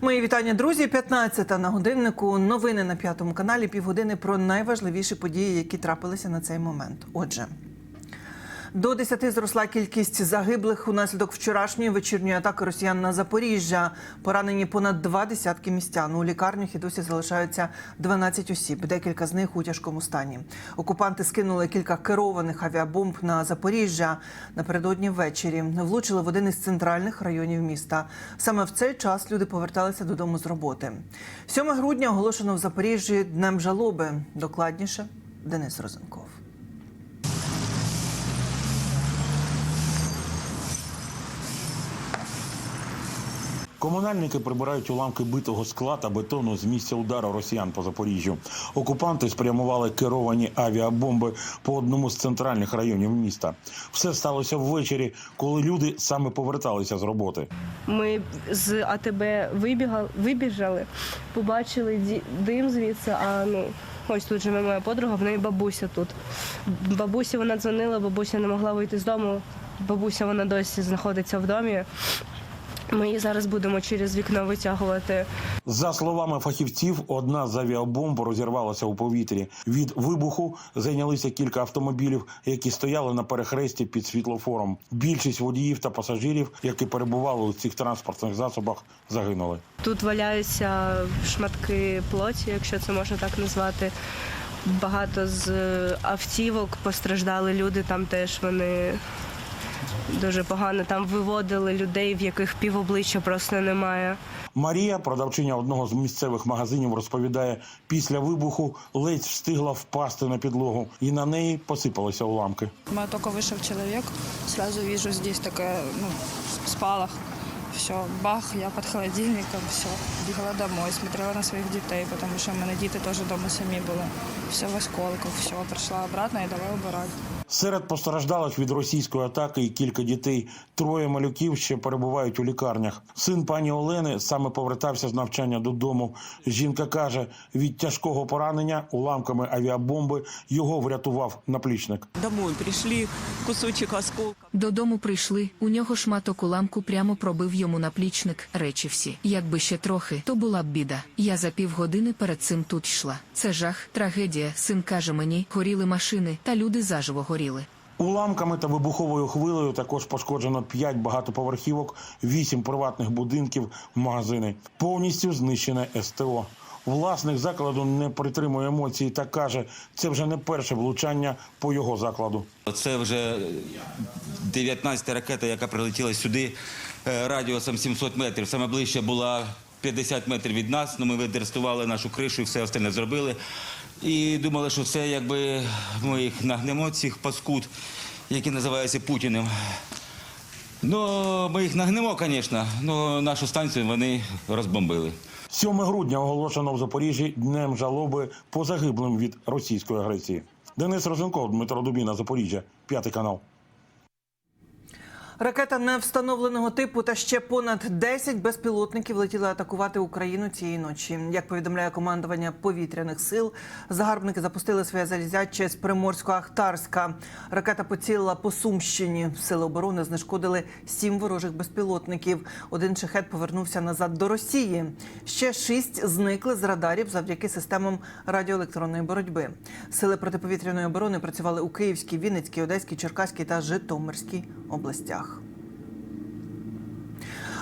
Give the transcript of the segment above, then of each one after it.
Мої вітання, друзі. 15 на годиннику. Новини на п'ятому каналі. Півгодини про найважливіші події, які трапилися на цей момент. Отже. До 10 зросла кількість загиблих унаслідок вчорашньої вечірньої атаки росіян на Запоріжжя. Поранені понад два десятки містян. У лікарнях і досі залишаються 12 осіб. Декілька з них у тяжкому стані. Окупанти скинули кілька керованих авіабомб на Запоріжжя. Напередодні ввечері влучили в один із центральних районів міста. Саме в цей час люди поверталися додому з роботи. 7 грудня оголошено в Запоріжжі днем жалоби. Докладніше Денис Розенков. Комунальники прибирають уламки битого скла та бетону з місця удару росіян по Запоріжжю. Окупанти спрямували керовані авіабомби по одному з центральних районів міста. Все сталося ввечері, коли люди саме поверталися з роботи. Ми з АТБ вибігали, вибіжали, побачили дим звідси, а ну. Ось тут живе моя подруга, в неї бабуся тут. Бабусі вона дзвонила, бабуся не могла вийти з дому. Бабуся вона досі знаходиться в домі. Ми її зараз будемо через вікно витягувати. За словами фахівців, одна з авіабомб розірвалася у повітрі. Від вибуху зайнялися кілька автомобілів, які стояли на перехресті під світлофором. Більшість водіїв та пасажирів, які перебували у цих транспортних засобах, загинули. Тут валяються шматки плоті, якщо це можна так назвати. Багато з автівок постраждали люди, там теж вони дуже погано. Там виводили людей, в яких півобличчя просто немає. Марія, продавчиня одного з місцевих магазинів, розповідає, після вибуху ледь встигла впасти на підлогу, і на неї посипалися уламки. У меня только вышел человек, сразу вижу здесь такая, ну, спалах. Все, бах, я под холодильником, все. Бігала домой, смотрела на своїх дітей, тому що в мене діти теж вдома самі були. Все в осколках, все, прийшла обратно і давай убирати. Серед постраждалих від російської атаки і кілька дітей. Троє малюків ще перебувають у лікарнях. Син пані Олени саме повертався з навчання додому. Жінка каже, від тяжкого поранення уламками авіабомби його врятував наплічник. Домой пришли, кусочек осколка. Додому прийшли, у нього шматок уламку прямо пробив йому наплічник, речі всі. Якби ще трохи, то була б біда. Я за півгодини перед цим тут йшла. Це жах, трагедія. Син каже мені, горіли машини, та люди заживо горіли. Уламками та вибуховою хвилею також пошкоджено 5 багатоповерхівок, 8 приватних будинків, магазини. Повністю знищене СТО. Власник закладу не притримує емоцій та каже, це вже не перше влучання по його закладу. Це вже 19 ракета, яка прилетіла сюди е, радіусом 700 метрів. Саме ближче була 50 метрів від нас. Ну, ми видерстували нашу кришу і все остальне зробили. І думали, що це якби ми їх нагнемо, цих паскуд, які називаються Путіним. Ну, ми їх нагнемо, звісно, але нашу станцію вони розбомбили. 7 грудня оголошено в Запоріжжі днем жалоби по загиблим від російської агресії. Денис Розенков, Дмитро Дубіна, Запоріжжя, п'ятий канал. Ракета невстановленого типу та ще понад 10 безпілотників летіли атакувати Україну цієї ночі. Як повідомляє командування повітряних сил, загарбники запустили своє залізяче з Приморсько-Ахтарська. Ракета поцілила по Сумщині. Сили оборони знешкодили сім ворожих безпілотників. Один шахет повернувся назад до Росії. Ще шість зникли з радарів завдяки системам радіоелектронної боротьби. Сили протиповітряної оборони працювали у Київській, Вінницькій, Одеській, Черкаській та Житомирській областях.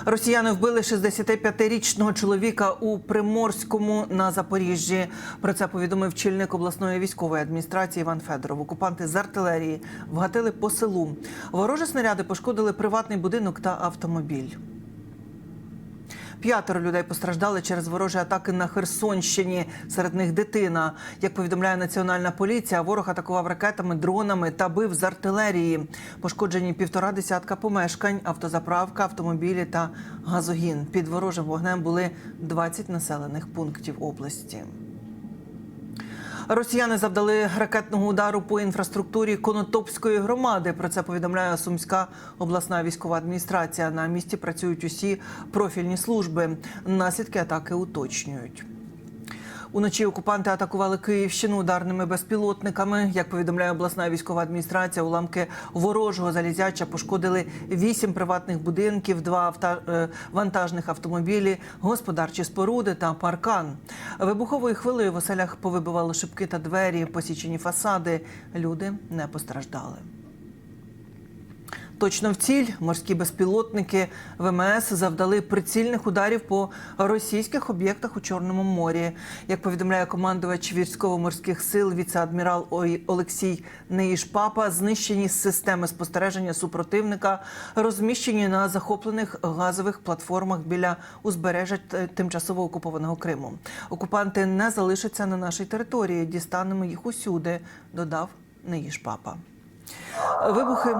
Росіяни вбили 65-річного чоловіка у Приморському на Запоріжжі. Про це повідомив чільник обласної військової адміністрації Іван Федоров. Окупанти з артилерії вгатили по селу. Ворожі снаряди пошкодили приватний будинок та автомобіль. П'ятеро людей постраждали через ворожі атаки на Херсонщині. Серед них дитина. Як повідомляє національна поліція, ворог атакував ракетами, дронами та бив з артилерії. Пошкоджені півтора десятка помешкань, автозаправка, автомобілі та газогін. Під ворожим вогнем були 20 населених пунктів області. Росіяни завдали ракетного удару по інфраструктурі Конотопської громади. Про це повідомляє Сумська обласна військова адміністрація. На місці працюють усі профільні служби. Наслідки атаки уточнюють. Уночі окупанти атакували Київщину ударними безпілотниками. Як повідомляє обласна військова адміністрація, уламки ворожого залізяча пошкодили вісім приватних будинків, два е, вантажних автомобілі, господарчі споруди та паркан. Вибуховою хвилею в оселях повибивало шибки та двері, посічені фасади. Люди не постраждали. Точно в ціль морські безпілотники ВМС завдали прицільних ударів по російських об'єктах у Чорному морі. Як повідомляє командувач військово-морських сил віце-адмірал Олексій Неїшпапа, знищені системи спостереження супротивника, розміщені на захоплених газових платформах біля узбережжя тимчасово окупованого Криму. Окупанти не залишаться на нашій території. Дістанемо їх усюди, додав Неїшпапа. Вибухи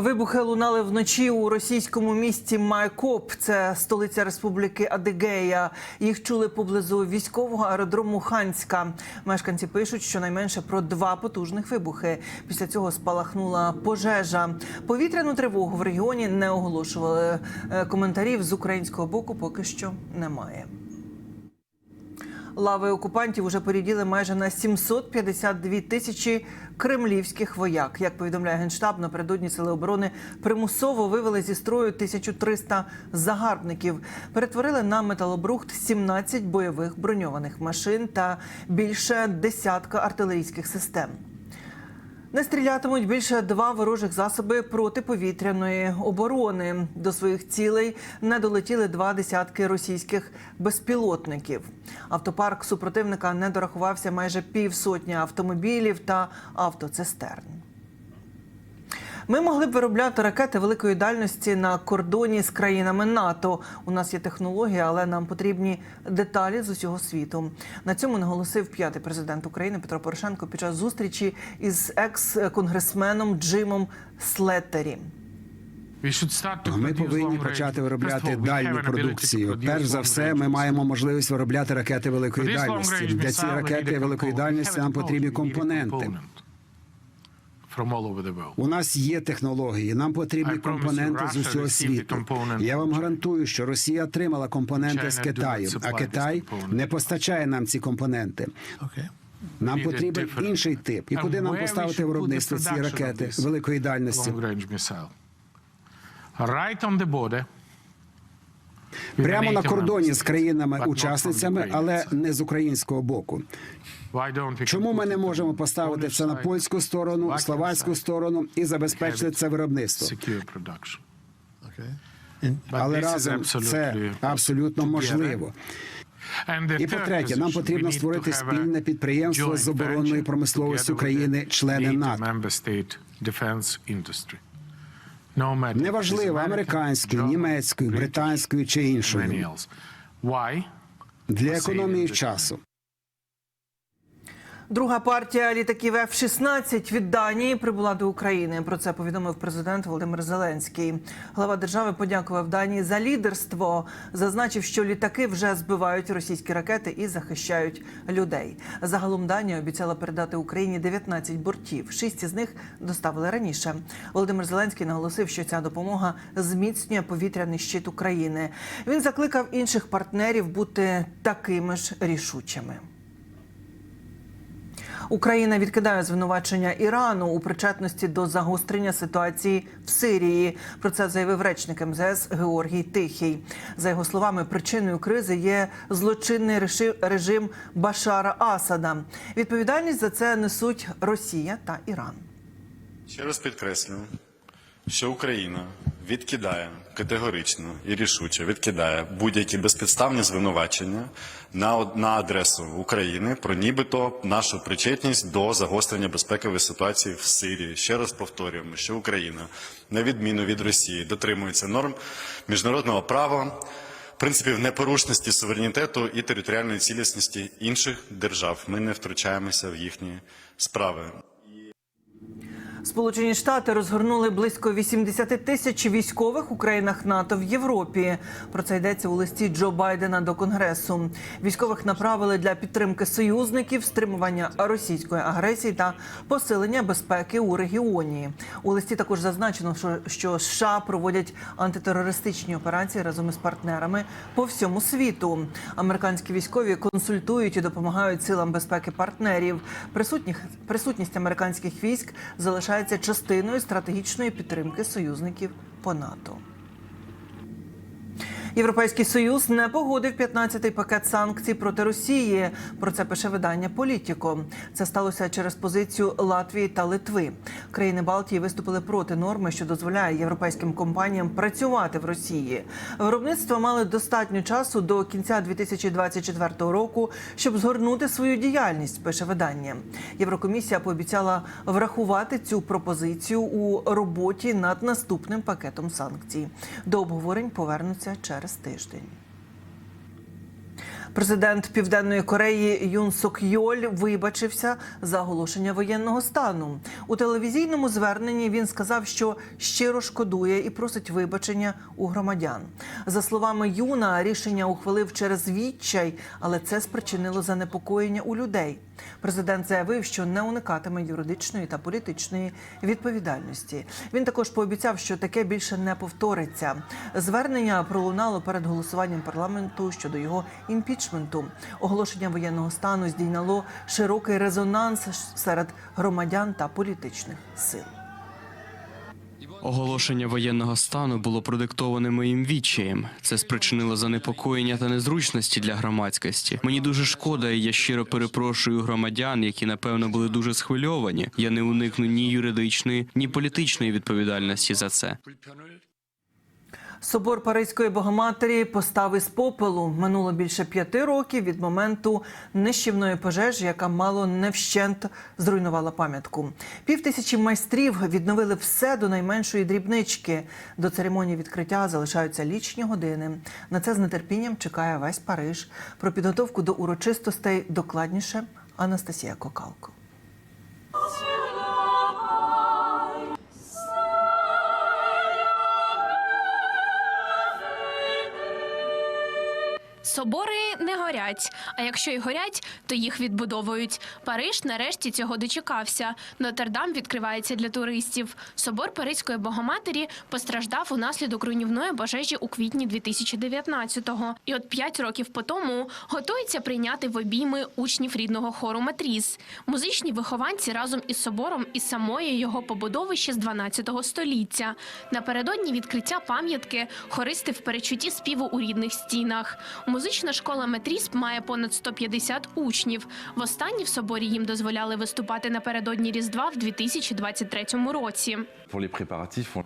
Вибухи лунали вночі у російському місті Майкоп. Це столиця республіки Адигея. Їх чули поблизу військового аеродрому Ханська. Мешканці пишуть, що найменше про два потужних вибухи. Після цього спалахнула пожежа. Повітряну тривогу в регіоні не оголошували. Е, Коментарів з українського боку поки що немає. Лави окупантів уже поріділи майже на 752 тисячі кремлівських вояк. Як повідомляє генштаб, напередодні сили оборони примусово вивели зі строю 1300 загарбників, перетворили на металобрухт 17 бойових броньованих машин та більше десятка артилерійських систем. Не стрілятимуть більше два ворожих засоби протиповітряної оборони. До своїх цілей не долетіли два десятки російських безпілотників. Автопарк супротивника не дорахувався майже півсотні автомобілів та автоцистерн. Ми могли б виробляти ракети великої дальності на кордоні з країнами НАТО. У нас є технологія, але нам потрібні деталі з усього світу. На цьому наголосив п'ятий президент України Петро Порошенко під час зустрічі із екс-конгресменом Джимом Слеттері. Ми повинні почати виробляти дальню продукцію. Перш за все, ми маємо можливість виробляти ракети великої дальності. Для цієї ракети великої дальності нам потрібні компоненти. У нас є технології. Нам потрібні компоненти з усього світу. Я вам гарантую, що Росія отримала компоненти з Китаю, а Китай не постачає нам ці компоненти. Нам потрібен інший тип. І куди нам поставити виробництво цієї ракети великої дальності? Прямо на кордоні з країнами-учасницями, але не з українського боку. Чому ми не можемо поставити це на польську сторону, словацьку сторону і забезпечити це виробництво? Але разом це абсолютно можливо. І по-третє, нам потрібно створити спільне підприємство з оборонної промисловості України, члени НАТО. Неважливо американською, німецькою, британською чи іншою. для економії часу. Друга партія літаків F-16 від Данії прибула до України. Про це повідомив президент Володимир Зеленський. Глава держави подякував Данії за лідерство. Зазначив, що літаки вже збивають російські ракети і захищають людей. Загалом Данія обіцяла передати Україні 19 бортів. Шість із них доставили раніше. Володимир Зеленський наголосив, що ця допомога зміцнює повітряний щит України. Він закликав інших партнерів бути такими ж рішучими. Україна відкидає звинувачення Ірану у причетності до загострення ситуації в Сирії. Про це заявив речник МЗС Георгій Тихий. За його словами, причиною кризи є злочинний режим Башара Асада. Відповідальність за це несуть Росія та Іран. Ще раз підкреслюю, що Україна відкидає категорично і рішуче відкидає будь-які безпідставні звинувачення на, на адресу України про нібито нашу причетність до загострення безпекової ситуації в Сирії. Ще раз повторюємо, що Україна, на відміну від Росії, дотримується норм міжнародного права. Принципів непорушності суверенітету і територіальної цілісності інших держав. Ми не втручаємося в їхні справи. Сполучені Штати розгорнули близько 80 тисяч військових у країнах НАТО в Європі. Про це йдеться у листі Джо Байдена до Конгресу. Військових направили для підтримки союзників, стримування російської агресії та посилення безпеки у регіоні. У листі також зазначено, що, США проводять антитерористичні операції разом із партнерами по всьому світу. Американські військові консультують і допомагають силам безпеки партнерів. Присутніх присутність американських військ залишається частиною стратегічної підтримки союзників по НАТО. Європейський союз не погодив 15-й пакет санкцій проти Росії. Про це пише видання Політіко. Це сталося через позицію Латвії та Литви. Країни Балтії виступили проти норми, що дозволяє європейським компаніям працювати в Росії. Виробництва мали достатньо часу до кінця 2024 року, щоб згорнути свою діяльність. Пише видання. Єврокомісія пообіцяла врахувати цю пропозицію у роботі над наступним пакетом санкцій. До обговорень повернуться через тиждень. Президент Південної Кореї Юн Сок Йоль вибачився за оголошення воєнного стану. У телевізійному зверненні він сказав, що щиро шкодує і просить вибачення у громадян. За словами Юна, рішення ухвалив через відчай, але це спричинило занепокоєння у людей. Президент заявив, що не уникатиме юридичної та політичної відповідальності. Він також пообіцяв, що таке більше не повториться. Звернення пролунало перед голосуванням парламенту щодо його імпічменту. Оголошення воєнного стану здійняло широкий резонанс серед громадян та політичних сил. Оголошення воєнного стану було продиктоване моїм відчаєм. Це спричинило занепокоєння та незручності для громадськості. Мені дуже шкода, і я щиро перепрошую громадян, які напевно були дуже схвильовані. Я не уникну ні юридичної, ні політичної відповідальності за це. Собор Паризької Богоматері постав із попелу. Минуло більше п'яти років від моменту нищівної пожежі, яка мало не вщент зруйнувала пам'ятку. Півтисячі майстрів відновили все до найменшої дрібнички. До церемонії відкриття залишаються лічні години. На це з нетерпінням чекає весь Париж. Про підготовку до урочистостей докладніше Анастасія Кокалко. Собори не горять. А якщо й горять, то їх відбудовують. Париж нарешті цього дочекався. Нотр-Дам відкривається для туристів. Собор Паризької Богоматері постраждав унаслідок руйнівної пожежі у квітні 2019-го. І от п'ять років по тому готується прийняти в обійми учнів рідного хору Матріс. Музичні вихованці разом із собором і самої його побудови ще з 12 століття. Напередодні відкриття пам'ятки хористи в перечутті співу у рідних стінах. Музична школа Метрісп має понад 150 учнів. Востаннє в соборі їм дозволяли виступати напередодні Різдва в 2023 році.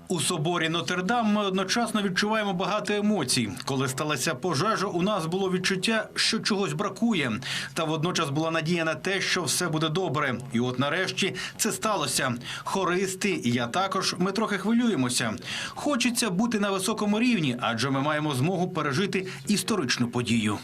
У соборі Нотр-Дам ми одночасно відчуваємо багато емоцій. Коли сталася пожежа, у нас було відчуття, що чогось бракує, та водночас була надія на те, що все буде добре. І от нарешті це сталося. Хористи, і я також. Ми трохи хвилюємося. Хочеться бути на високому рівні, адже ми маємо змогу пережити історичну подію.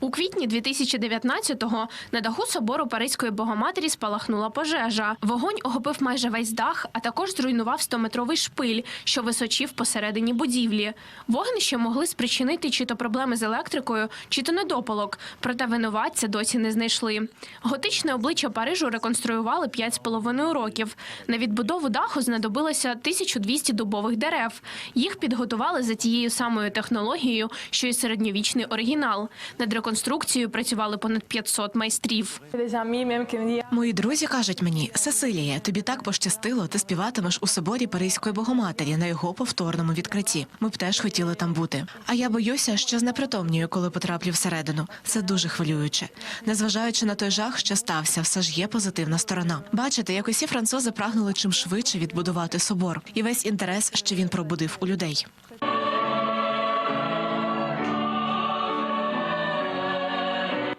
У квітні 2019-го на даху собору Паризької Богоматері спалахнула пожежа. Вогонь охопив майже весь дах, а також зруйнував 100-метровий шпиль, що височив посередині будівлі. Вогнище могли спричинити чи то проблеми з електрикою, чи то недопалок. Проте винуватця досі не знайшли. Готичне обличчя Парижу реконструювали 5,5 років. На відбудову даху знадобилося 1200 дубових дерев. Їх підготували за тією самою технологією, що й середньовічний оригінал. Над конструкцією працювали понад 500 майстрів. Мої друзі кажуть мені, Сесилія, тобі так пощастило, ти співатимеш у соборі Паризької Богоматері на його повторному відкритті. Ми б теж хотіли там бути. А я боюся, що знепритомнюю, коли потраплю всередину. Це дуже хвилююче. Незважаючи на той жах, що стався, все ж є позитивна сторона. Бачите, як усі французи прагнули чим швидше відбудувати собор, і весь інтерес, що він пробудив у людей.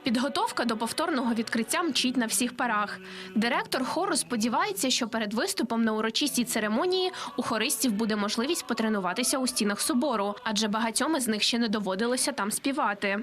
Підготовка до повторного відкриття мчить на всіх парах. Директор хору сподівається, що перед виступом на урочистій церемонії у хористів буде можливість потренуватися у стінах собору, адже багатьом із них ще не доводилося там співати.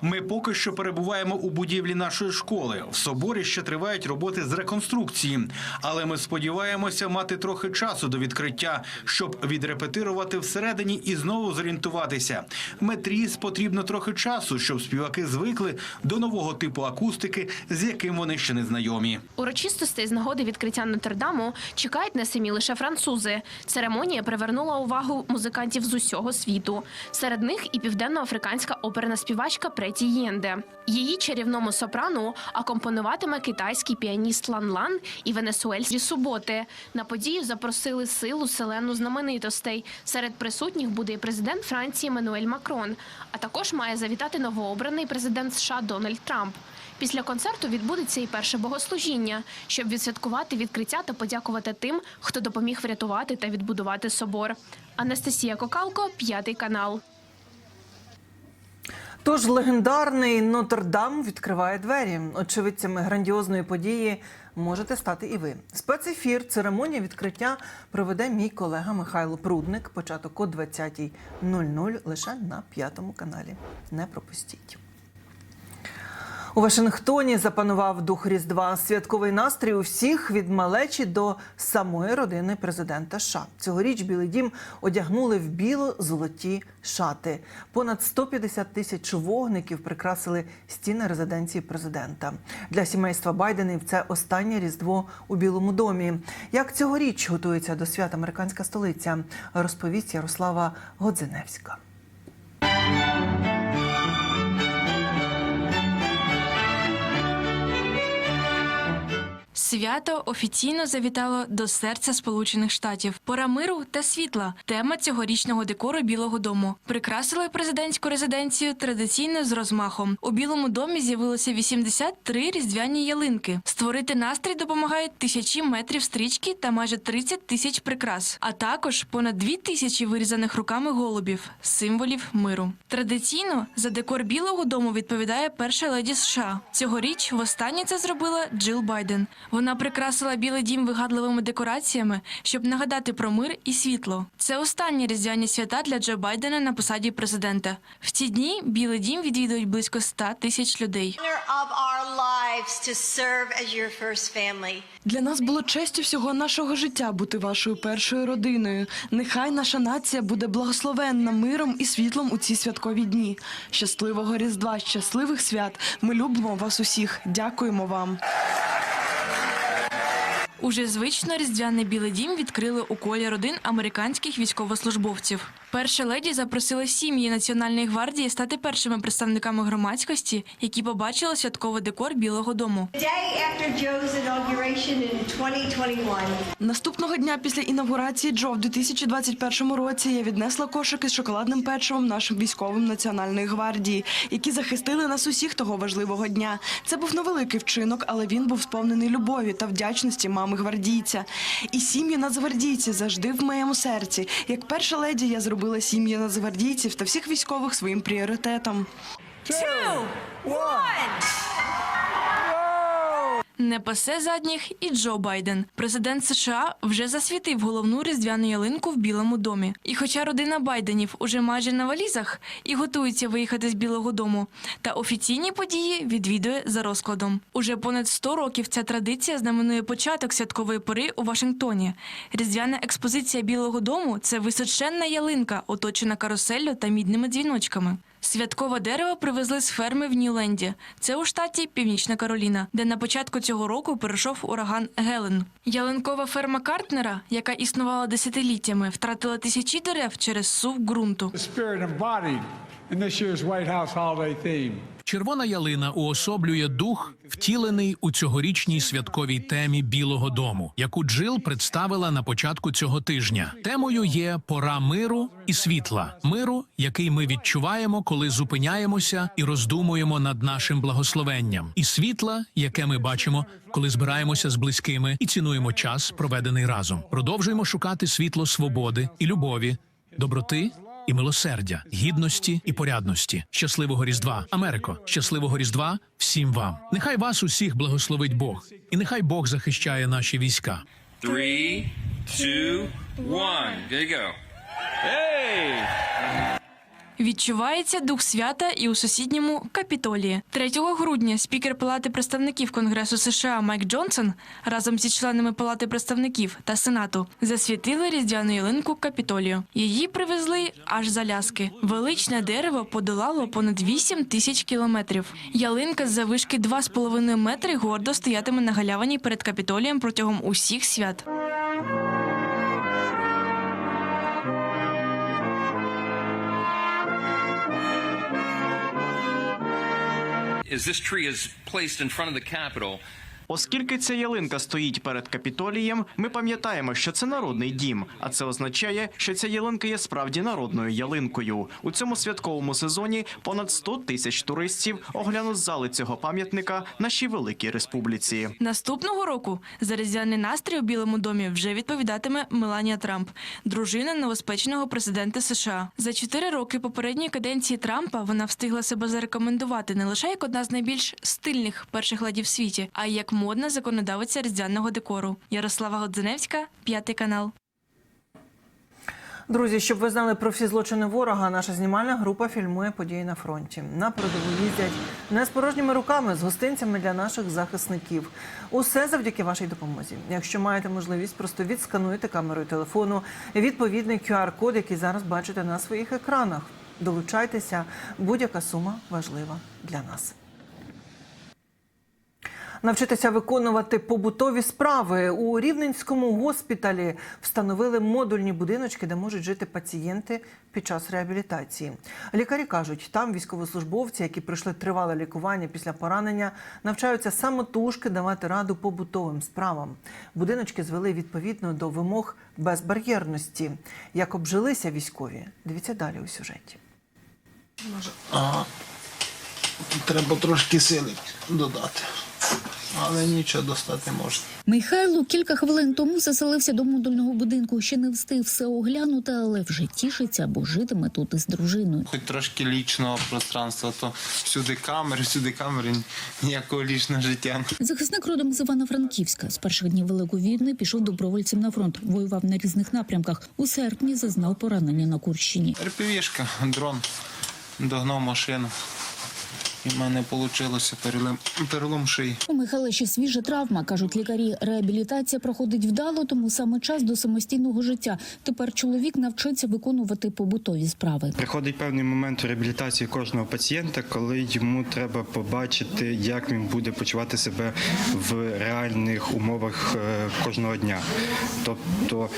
Ми поки що перебуваємо у будівлі нашої школи. В соборі ще тривають роботи з реконструкції, але ми сподіваємося мати трохи часу до відкриття, щоб відрепетирувати всередині і знову зорієнтуватися. Метріс потрібно трохи часу, щоб співаки звикли до нового типу акустики, з яким вони ще не знайомі. Урочистостей з нагоди відкриття Нотр-Даму чекають не самі лише французи. Церемонія привернула увагу музикантів з усього світу. Серед них і південноафриканська оперна співачка Преті Єнде. Її чарівному сопрану акомпонуватиме китайський піаніст Лан Лан і венесуельські суботи. На подію запросили силу селену знаменитостей. Серед присутніх буде і президент Франції Мануель Макрон, а також має завітати новообраний президент США Дональд Трамп. Після концерту відбудеться і перше богослужіння, щоб відсвяткувати відкриття та подякувати тим, хто допоміг врятувати та відбудувати собор. Анастасія Кокалко, п'ятий канал. Тож легендарний Нотр-Дам відкриває двері. Очевидцями грандіозної події можете стати і ви. Спецефір церемонія відкриття проведе мій колега Михайло Прудник. Початок о 20.00 лише на п'ятому каналі. Не пропустіть. У Вашингтоні запанував дух Різдва. Святковий настрій у всіх від малечі до самої родини президента США. Цьогоріч Білий Дім одягнули в біло-золоті шати. Понад 150 тисяч вогників прикрасили стіни резиденції президента. Для сімейства Байденів це останнє різдво у Білому домі. Як цьогоріч готується до свят американська столиця, розповість Ярослава Годзиневська. Свято офіційно завітало до серця Сполучених Штатів. Пора миру та світла. Тема цьогорічного декору Білого Дому. Прикрасили президентську резиденцію традиційно з розмахом. У Білому домі з'явилося 83 різдвяні ялинки. Створити настрій допомагають тисячі метрів стрічки та майже 30 тисяч прикрас, а також понад дві тисячі вирізаних руками голубів, символів миру. Традиційно за декор Білого Дому відповідає перша леді США. Цьогоріч востаннє це зробила Джил Байден. Вона прикрасила Білий дім вигадливими декораціями, щоб нагадати про мир і світло. Це останні різдвяні свята для Джо Байдена на посаді президента. В ці дні Білий дім відвідують близько 100 тисяч людей. Для нас було честю всього нашого життя бути вашою першою родиною. Нехай наша нація буде благословенна миром і світлом у ці святкові дні. Щасливого Різдва, щасливих свят. Ми любимо вас усіх. Дякуємо вам. Уже звично різдвяний білий дім відкрили у колі родин американських військовослужбовців. Перша леді запросила сім'ї Національної гвардії стати першими представниками громадськості, які побачили святковий декор Білого Дому. Наступного дня після інавгурації Джо в 2021 році я віднесла кошики з шоколадним печивом нашим військовим національної гвардії, які захистили нас усіх того важливого дня. Це був невеликий вчинок, але він був сповнений любові та вдячності мами гвардійця. І сім'ї нацгвардійців завжди в моєму серці. Як перша леді, я зробила сім'ї нацгвардійців та всіх військових своїм пріоритетом. Не пасе задніх і Джо Байден. Президент США вже засвітив головну різдвяну ялинку в Білому домі. І хоча родина Байденів уже майже на валізах і готується виїхати з Білого дому, та офіційні події відвідує за розкладом. Уже понад 100 років ця традиція знаменує початок святкової пори у Вашингтоні. Різдвяна експозиція Білого дому це височенна ялинка, оточена каруселлю та мідними дзвіночками. Святкове дерево привезли з ферми в Ньюленді. Це у штаті Північна Кароліна, де на початку цього року перейшов ураган Гелен. Ялинкова ферма Картнера, яка існувала десятиліттями, втратила тисячі дерев через сув ґрунту. The spirit embodied. Червона ялина уособлює дух, втілений у цьогорічній святковій темі Білого Дому, яку Джил представила на початку цього тижня. Темою є пора миру і світла, миру, який ми відчуваємо, коли зупиняємося і роздумуємо над нашим благословенням, і світла, яке ми бачимо, коли збираємося з близькими і цінуємо час, проведений разом. Продовжуємо шукати світло свободи і любові, доброти і милосердя, гідності і порядності. Щасливого Різдва, Америко! Щасливого Різдва всім вам! Нехай вас усіх благословить Бог, і нехай Бог захищає наші війська. Three, two, one. There you go. Hey! Відчувається дух свята і у сусідньому Капітолії. 3 грудня спікер Палати представників Конгресу США Майк Джонсон разом зі членами Палати представників та Сенату засвітили різдвяну ялинку Капітолію. Її привезли аж за ляски. Величне дерево подолало понад 8 тисяч кілометрів. Ялинка з завишки 2,5 метри гордо стоятиме на галявині перед Капітолієм протягом усіх свят. As this tree is placed in front of the Capitol, Оскільки ця ялинка стоїть перед капітолієм, ми пам'ятаємо, що це народний дім, а це означає, що ця ялинка є справді народною ялинкою. У цьому святковому сезоні понад 100 тисяч туристів оглянуть зали цього пам'ятника нашій великій республіці. Наступного року за настрій у Білому домі вже відповідатиме Меланія Трамп, дружина новоспеченого президента США. За чотири роки попередньої каденції Трампа вона встигла себе зарекомендувати не лише як одна з найбільш стильних перших ладів світі, а й як модна законодавиця різдвяного декору. Ярослава Годзиневська, п'ятий канал. Друзі, щоб ви знали про всі злочини ворога, наша знімальна група фільмує події на фронті. На передову їздять не з порожніми руками, з гостинцями для наших захисників. Усе завдяки вашій допомозі. Якщо маєте можливість, просто відскануйте камерою телефону відповідний QR-код, який зараз бачите на своїх екранах. Долучайтеся, будь-яка сума важлива для нас. Навчитися виконувати побутові справи у рівненському госпіталі встановили модульні будиночки, де можуть жити пацієнти під час реабілітації. Лікарі кажуть, там військовослужбовці, які пройшли тривале лікування після поранення, навчаються самотужки давати раду побутовим справам. Будиночки звели відповідно до вимог безбар'єрності. Як обжилися військові? Дивіться далі у сюжеті. Ага. Треба трошки сили додати. Але нічого достати можна. Михайло кілька хвилин тому заселився до модульного будинку. Ще не встиг все оглянути, але вже тішиться, бо житиме тут із дружиною. Хоч трошки лічного пространства, то всюди камери, всюди камери, ніякого лічного життя. Захисник родом з Івано-Франківська з перших днів Великої війни пішов добровольцем на фронт. Воював на різних напрямках. У серпні зазнав поранення на Курщині. РПВшка, дрон, догнав машину. І в мене вийшло перелом, перелом шиї. У Михайла ще свіжа травма, кажуть лікарі. Реабілітація проходить вдало, тому саме час до самостійного життя. Тепер чоловік навчиться виконувати побутові справи. Приходить певний момент реабілітації кожного пацієнта, коли йому треба побачити, як він буде почувати себе в реальних умовах е, кожного дня. Тобто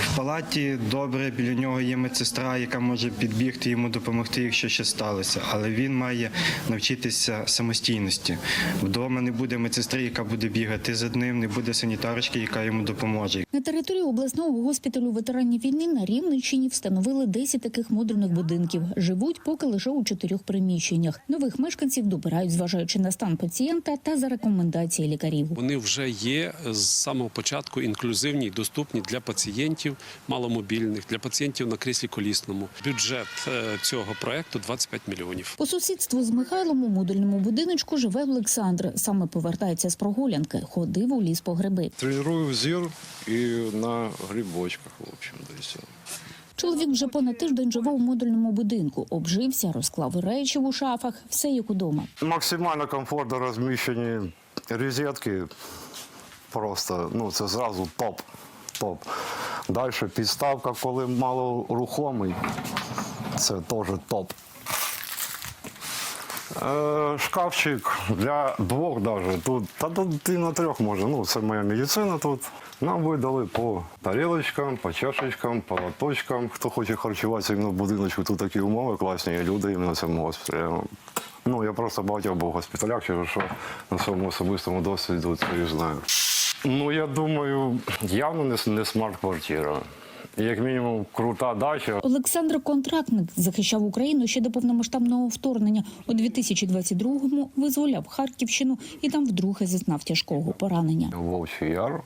в палаті добре біля нього є медсестра, яка може підбігти йому допомогти, якщо щось сталося. Але він має навчитися самостійності. Вдома не буде медсестри, яка буде бігати за ним, не буде санітарочки, яка йому допоможе. На території обласного госпіталю ветеранів війни на Рівненщині встановили 10 таких модульних будинків. Живуть поки лише у чотирьох приміщеннях. Нових мешканців добирають, зважаючи на стан пацієнта та за рекомендації лікарів. Вони вже є з самого початку інклюзивні і доступні для пацієнтів маломобільних, для пацієнтів на кріслі колісному. Бюджет е, цього проекту 25 мільйонів. По сусідству з Михайлом у модульному будиночку живе Олександр. Саме повертається з прогулянки. Ходив у ліс по гриби. Тренирую зір і на грибочках, в общем, все. Чоловік вже понад тиждень живе у модульному будинку. Обжився, розклав речі у шафах, все як удома. Максимально комфортно розміщені розетки. Просто ну це зразу топ. Топ. Далі підставка, коли мало рухомий, це теж топ. Е, шкафчик для двох навіть. Тут, та тут і на трьох може. Ну, це моя медицина тут. Нам видали по тарілочкам, по чашечкам, по лоточкам. Хто хоче харчуватися іменно в будиночку, тут такі умови класні, і люди іменно в цьому госпіталі. Ну, я просто багатьох був в госпіталях, через що на своєму особистому досвіду це і знаю. Ну, я думаю, явно не смарт-квартира. Як мінімум, крута дача. Олександр Контрактник захищав Україну ще до повномасштабного вторгнення. У 2022-му визволяв Харківщину і там вдруге зазнав тяжкого поранення. Вовчий яр.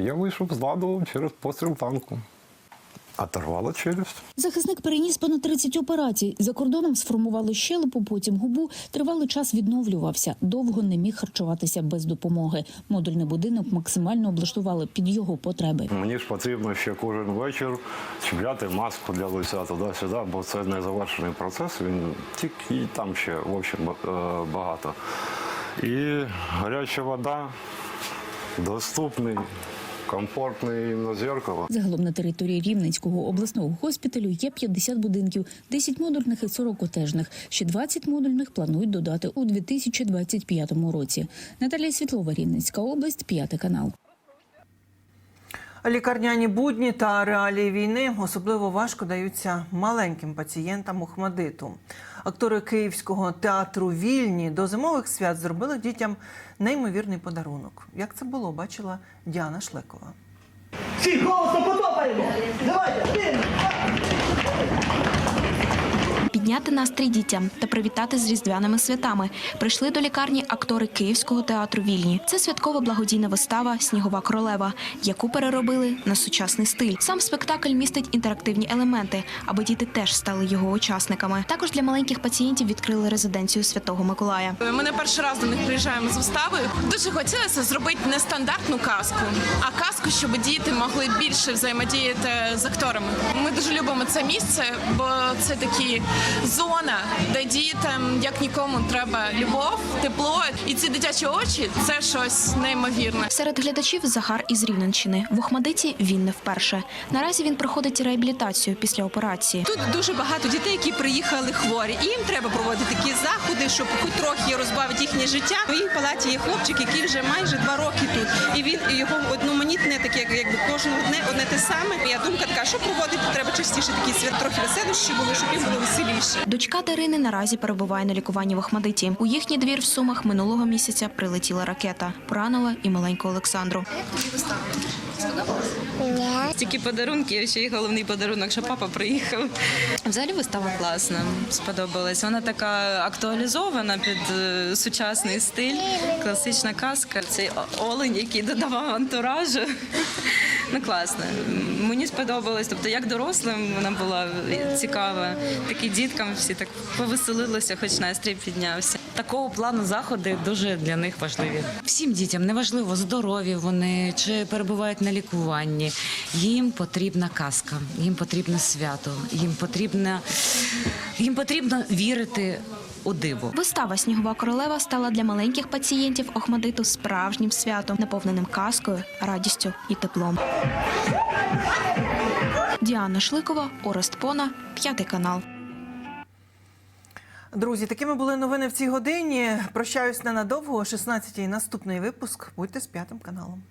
Я вийшов з ладу через постріл танку. Оторвало челюсть. Захисник переніс понад 30 операцій. За кордоном сформували щелепу, потім губу. Тривалий час відновлювався. Довго не міг харчуватися без допомоги. Модульний будинок максимально облаштували під його потреби. Мені ж потрібно ще кожен вечір чіпляти маску для лиця туди-сюди, бо це не завершений процес. Він тільки і там ще в общем, е, багато. І гаряча вода, доступний, комфортний на зеркало. Загалом на території Рівненського обласного госпіталю є 50 будинків, 10 модульних і 40 котежних. Ще 20 модульних планують додати у 2025 році. Наталія Світлова, Рівненська область, п'ятий канал. Лікарняні будні та реалії війни особливо важко даються маленьким пацієнтам ухмадиту. Актори Київського театру Вільні до зимових свят зробили дітям неймовірний подарунок. Як це було, бачила Діана Шлекова. Всі голосно потопаємо! Давайте, Підняти настрій дітям та привітати з різдвяними святами прийшли до лікарні актори Київського театру Вільні. Це святкова благодійна вистава Снігова королева, яку переробили на сучасний стиль. Сам спектакль містить інтерактивні елементи, аби діти теж стали його учасниками. Також для маленьких пацієнтів відкрили резиденцію Святого Миколая. Ми не перший раз до них приїжджаємо з виставою. Дуже хотілося зробити не стандартну казку, а казку, щоб діти могли більше взаємодіяти з акторами. Ми дуже любимо це місце, бо це такі зона, де дітям як нікому треба любов, тепло. І ці дитячі очі це щось неймовірне. Серед глядачів Захар із Рівненщини. В Охмадиті він не вперше. Наразі він проходить реабілітацію після операції. Тут дуже багато дітей, які приїхали хворі, і їм треба проводити такі заходи, щоб хоч трохи розбавити їхнє життя. В моїй палаті є хлопчик, який вже майже два роки тут, і він і його одноманітне, таке як- якби кожного дне одне те саме. Моя думка така, що проводити треба частіше такі свят, трохи веселощі були, щоб їм було веселіше. Дочка Дарини наразі перебуває на лікуванні в Охмадиті. У їхній двір в Сумах минулого місяця прилетіла ракета. Поранила і маленьку Олександру. Тільки подарунки, ще й головний подарунок, що папа приїхав. Взагалі вистава класна, сподобалась. Вона така актуалізована під е, сучасний стиль, класична казка. Цей олень, який додавав антуражу. Ну класно. Мені сподобалось. Тобто, як дорослим вона була цікава, так і діткам всі так повеселилося, хоч настрій піднявся. Такого плану заходи дуже для них важливі. Всім дітям неважливо, здорові вони чи перебувають на лікуванні. Їм потрібна казка, їм потрібне свято, їм потрібно, їм потрібно вірити у диво. Вистава Снігова королева стала для маленьких пацієнтів Охмадиту справжнім святом, наповненим казкою, радістю і теплом. Діана Шликова, Орест Пона, п'ятий канал. Друзі, такими були новини в цій годині. Прощаюсь ненадовго. О 16-й наступний випуск. Будьте з п'ятим каналом.